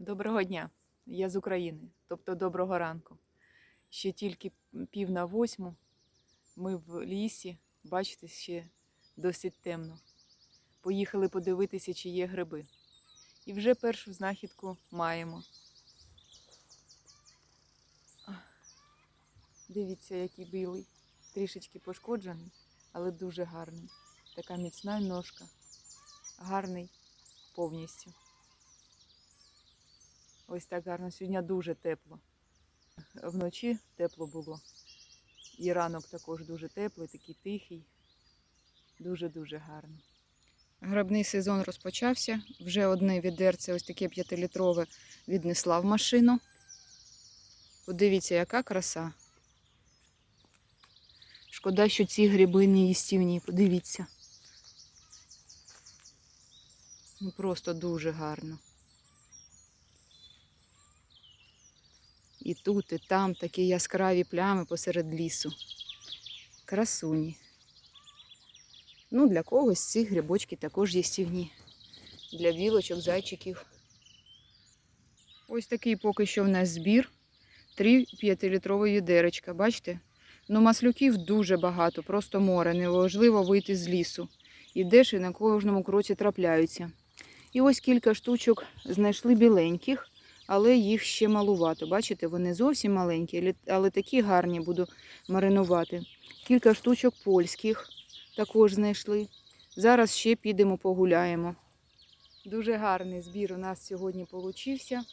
Доброго дня. Я з України, тобто доброго ранку. Ще тільки пів на восьму. Ми в лісі, бачите, ще досить темно. Поїхали подивитися, чи є гриби. І вже першу знахідку маємо. Дивіться, який білий, трішечки пошкоджений, але дуже гарний. Така міцна ножка. Гарний повністю. Ось так гарно. Сьогодні дуже тепло. Вночі тепло було. І ранок також дуже теплий, такий тихий. Дуже-дуже гарно. Грабний сезон розпочався. Вже одне відерце, ось таке п'ятилітрове, віднесла в машину. Подивіться, яка краса. Шкода, що ці гриби не їстівні. Подивіться. Ну просто дуже гарно. І тут, і там такі яскраві плями посеред лісу. Красуні. Ну, для когось ці грибочки також їстівні. Для білочок, зайчиків. Ось такий поки що в нас збір. Три п'ятилітрові відеречка, бачите? Ну, маслюків дуже багато, просто море. Неважливо вийти з лісу. Ідеш і на кожному кроці трапляються. І ось кілька штучок знайшли біленьких, але їх ще малувато. Бачите, вони зовсім маленькі, але- такі гарні буду маринувати. Кілька штучок польських також знайшли. Зараз ще підемо погуляємо. Дуже гарний збір у нас сьогодні получився.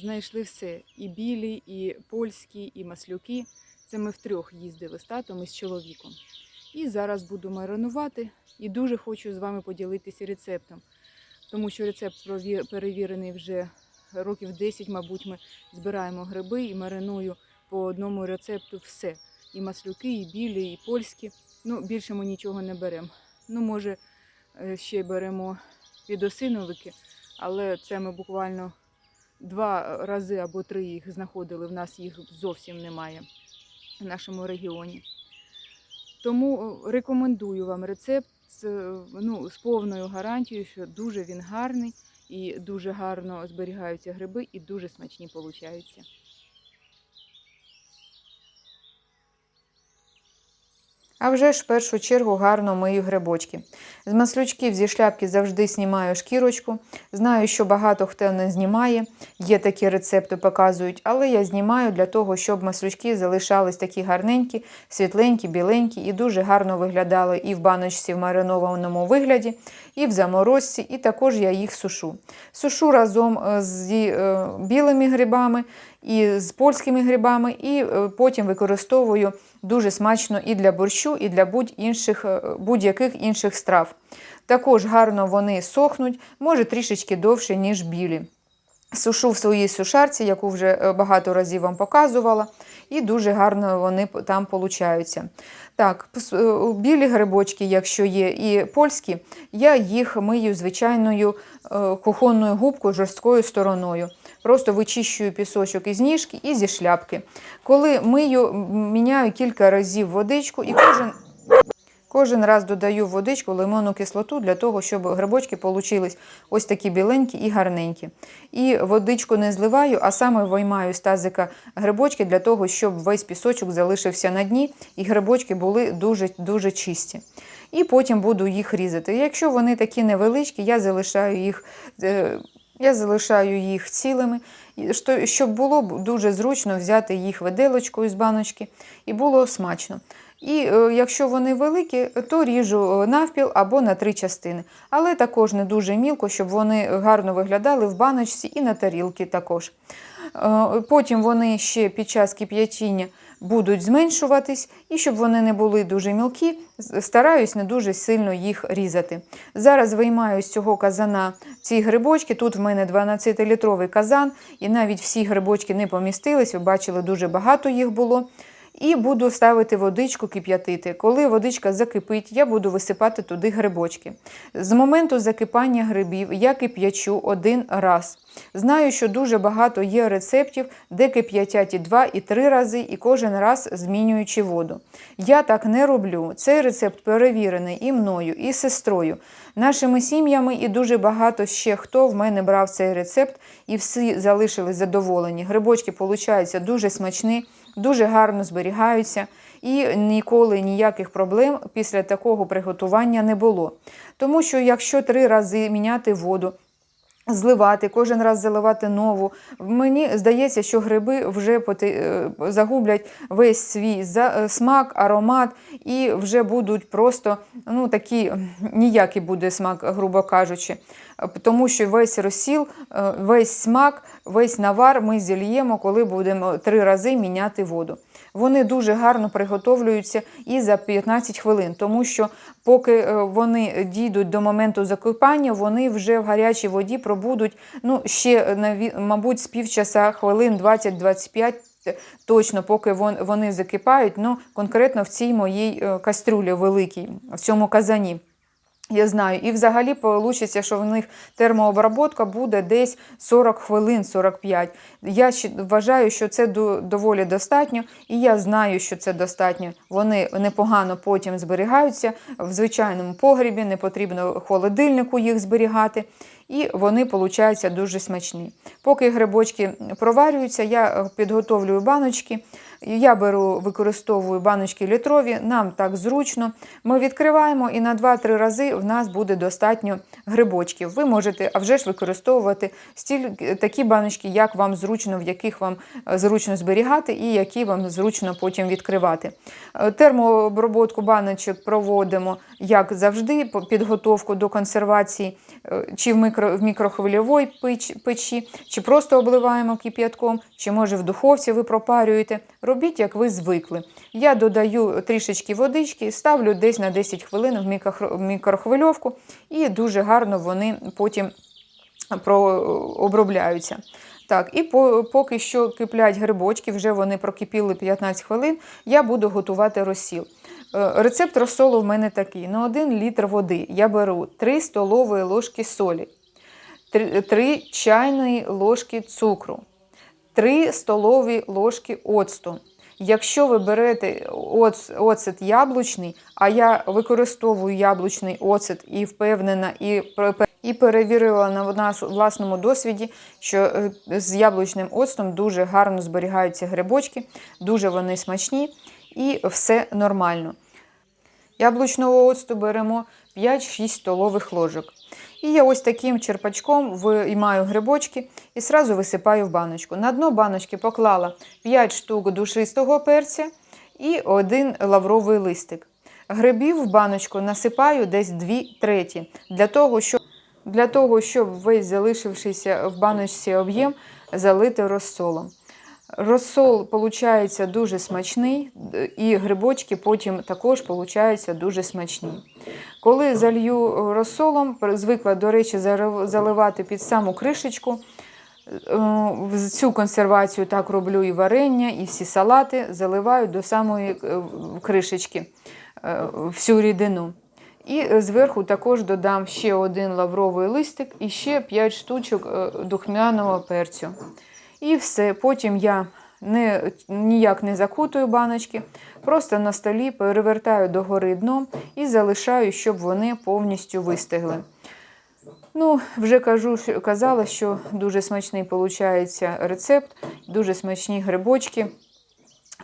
Знайшли все: і білі, і польські, і маслюки. Це ми втрьох їздили з татом і з чоловіком. І зараз буду маринувати і дуже хочу з вами поділитися рецептом, тому що рецепт перевірений вже років 10, мабуть, ми збираємо гриби і мариную по одному рецепту все. І маслюки, і білі, і польські. Ну, більше ми нічого не беремо. Ну, може, е, ще беремо підосиновики, але це ми буквально два рази або три їх знаходили. В нас їх зовсім немає в нашому регіоні. Тому е, рекомендую вам рецепт е, ну, з повною гарантією, що дуже він гарний і дуже гарно зберігаються гриби і дуже смачні получаються. А вже ж в першу чергу гарно мию грибочки. З маслючків зі шляпки завжди знімаю шкірочку. Знаю, що багато хто не знімає, є такі рецепти, показують, але я знімаю для того, щоб маслючки залишались такі гарненькі, світленькі, біленькі і дуже гарно виглядали і в баночці в маринованому вигляді, і в заморозці, і також я їх сушу. Сушу разом е, з е, білими грибами і з польськими грибами, і е, потім використовую дуже смачно і для борщу, і для е, будь-яких інших страв. Також гарно вони сохнуть, може трішечки довше, ніж білі. Сушу в своїй сушарці, яку вже е, багато разів вам показувала, і дуже гарно вони там получаються. Так, білі грибочки, якщо є, і польські, я їх мию звичайною кухонною губкою жорсткою стороною. Просто вичищую пісочок із ніжки і зі шляпки. Коли мию, міняю кілька разів водичку і кожен. Кожен раз додаю в водичку лимонну кислоту для того, щоб грибочки получились ось такі біленькі і гарненькі. І водичку не зливаю, а саме виймаю з тазика грибочки для того, щоб весь пісочок залишився на дні і грибочки були дуже, дуже чисті. І потім буду їх різати. Якщо вони такі невеличкі, я залишаю їх, е, я залишаю їх цілими, щоб було дуже зручно взяти їх виделочкою з баночки і було смачно. І е, якщо вони великі, то ріжу е, навпіл або на три частини. Але також не дуже мілко, щоб вони гарно виглядали в баночці і на тарілки також. Е, Потім вони ще під час кип'ятіння будуть зменшуватись, і щоб вони не були дуже мілкі, стараюсь не дуже сильно їх різати. Зараз виймаю з цього казана ці грибочки. Тут в мене 12-літровий казан, і навіть всі грибочки не помістились. Ви бачили, дуже багато їх було. І буду ставити водичку кип'ятити. Коли водичка закипить, я буду висипати туди грибочки. З моменту закипання грибів я кип'ячу один раз. Знаю, що дуже багато є рецептів, де кип'ятять і два, і три рази, і кожен раз змінюючи воду. Я так не роблю. Цей рецепт перевірений і мною, і сестрою, нашими сім'ями, і дуже багато ще хто в мене брав цей рецепт, і всі залишились задоволені. Грибочки получаються дуже смачні, дуже гарно зберігаються, і ніколи ніяких проблем після такого приготування не було. Тому що якщо три рази міняти воду, Зливати, кожен раз заливати нову. Мені здається, що гриби вже е, загублять весь свій е, смак, аромат і вже будуть просто ну, такі ніякий буде смак, грубо кажучи. Тому що весь розсіл, е, весь смак, весь навар ми зільємо, коли будемо три рази міняти воду. Вони дуже гарно приготовлюються і за 15 хвилин, тому що поки е, вони дійдуть до моменту закипання, вони вже в гарячій воді пробудуть ну, ще, мабуть, з півчаса, хвилин 20-25 точно, поки вони закипають, ну, конкретно в цій моїй е, кастрюлі великій, в цьому казані. Я знаю, і взагалі вийде, що в них термообработка буде десь 40 хвилин, 45. Я вважаю, що це до- доволі достатньо, і я знаю, що це достатньо. Вони непогано потім зберігаються в звичайному погрібі, не потрібно холодильнику їх зберігати. І вони получаються дуже смачні. Поки грибочки проварюються, я е, підготовлюю баночки. Я беру, використовую баночки літрові, нам так зручно. Ми відкриваємо і на 2-3 рази в нас буде достатньо грибочків. Ви можете а вже ж використовувати стільки такі баночки, як вам зручно, в яких вам е, зручно зберігати і які вам зручно потім відкривати. Е, Термообробку баночок проводимо, як завжди, підготовку до консервації, е, чи в, мікро, в мікрохвильовій печі, чи просто обливаємо кип'ятком, чи може в духовці ви пропарюєте. Робіть, як ви звикли. Я додаю трішечки водички, ставлю десь на 10 хвилин в мікрохвильовку, і дуже гарно вони потім обробляються. Так, і по, поки що киплять грибочки, вже вони прокипіли 15 хвилин, я буду готувати розсіл. Е, Рецепт розсолу в мене такий: на 1 літр води я беру 3 столові ложки солі, 3 чайної ложки цукру, 3 столові ложки оцту. Якщо ви берете оц- оцет яблучний, а я використовую яблучний оцет і впевнена, і, і перевірила на власному досвіді, що е, з яблучним оцтом дуже гарно зберігаються грибочки, дуже вони смачні і все нормально. Яблучного оцту беремо 5-6 столових ложок. І я ось таким черпачком виймаю грибочки і сразу висипаю в баночку. На дно баночки поклала 5 штук душистого перця і один лавровий листик. Грибів в баночку насипаю десь 2 треті, для того, щоб, для того, щоб весь залишившийся в баночці об'єм залити розсолом. Розсол виходить дуже смачний, і грибочки потім також получаються дуже смачні. Коли залью е, розсолом, звикла, до речі, заливати під саму кришечку. Е, Цю консервацію так роблю і варення, і всі салати заливаю до самої е, кришечки всю рідину. І зверху також додам ще один лавровий листик і ще 5 штучок духмяного перцю. І все. Потім я не, ніяк не закутую баночки, просто на столі перевертаю догори дном і залишаю, щоб вони повністю вистигли. Ну, вже кажу, казала, що дуже смачний виходить рецепт, дуже смачні грибочки.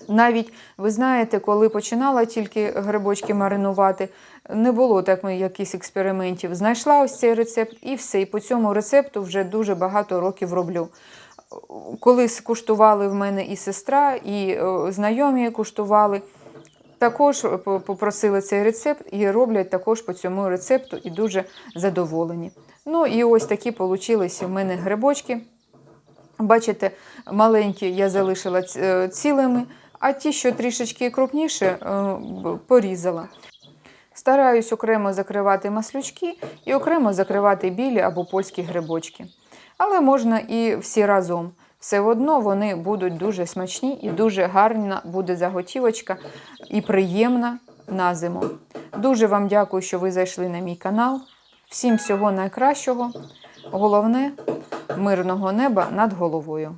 Навіть, ви знаєте, коли починала тільки грибочки маринувати, не було так якихось експериментів. Знайшла ось цей рецепт і все. І по цьому рецепту вже дуже багато років роблю. Колись куштували в мене і сестра, і е, знайомі куштували. Також попросили цей рецепт і роблять також по цьому рецепту і дуже задоволені. Ну і ось такі получилися в мене грибочки. Бачите, маленькі я залишила е, цілими, а ті, що трішечки крупніше, е, порізала. Стараюсь окремо закривати маслючки і окремо закривати білі або польські грибочки. Але можна і всі разом. все одно вони будуть дуже смачні і дуже гарна буде заготівочка і приємна на зиму. Дуже вам дякую, що ви зайшли на мій канал. Всім всього найкращого. Головне мирного неба над головою.